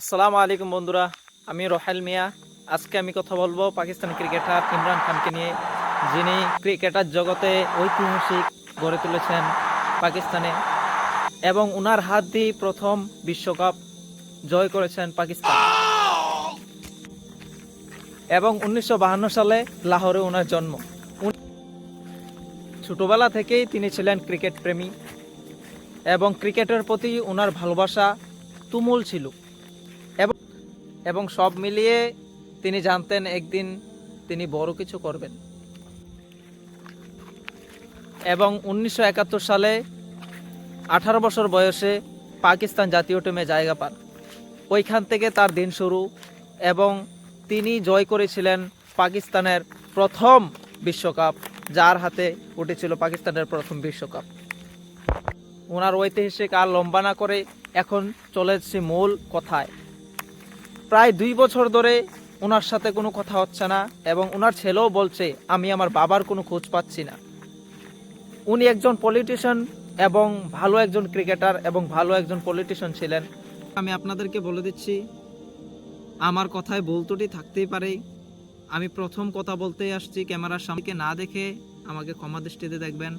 আসসালামু আলাইকুম বন্ধুরা, আমি রোহেল মিয়া। আজকে আমি কথা বলব পাকিস্তান ক্রিকেটার ইমরান খানকে নিয়ে, যিনি ক্রিকেটার জগতে ঐতিহাসিক গড়ে তুলেছেন পাকিস্তানে এবং ওনার হাত দিয়ে প্রথম বিশ্বকাপ জয় করেছেন পাকিস্তান। এবং উনিশশো সালে লাহোরে ওনার জন্ম। ছোটবেলা থেকেই তিনি ছিলেন ক্রিকেট প্রেমী এবং ক্রিকেটের প্রতি ওনার ভালোবাসা তুমুল ছিল। এবং সব মিলিয়ে তিনি জানতেন একদিন তিনি বড় কিছু করবেন। এবং উনিশশো একাত্তর সালে আঠারো বছর বয়সে পাকিস্তান জাতীয় টিমে জায়গা পান। ওইখান থেকে তার দিন শুরু এবং তিনি জয় করেছিলেন পাকিস্তানের প্রথম বিশ্বকাপ, যার হাতে উঠেছিল পাকিস্তানের প্রথম বিশ্বকাপ। ওনার ঐতিহাসিক আর লম্বা না করে এখন চলে এসেছি মূল কথায়। প্রায় দুই বছর ধরে ওনার সাথে কোনো কথা হচ্ছে না এবং ওনার ছেলেও বলছে, আমি আমার বাবার কোনো খোঁজ পাচ্ছি না। উনি একজন পলিটিশিয়ান এবং ভালো একজন ক্রিকেটার এবং ভালো একজন পলিটিশিয়ান ছিলেন। আমি আপনাদেরকে বলে দিচ্ছি, আমার কথায় ভুল থাকতেই পারে। আমি প্রথম কথা বলতেই আসছি, ক্যামেরার সামনে না দেখে আমাকে ক্ষমা দৃষ্টিতে দেখবেন।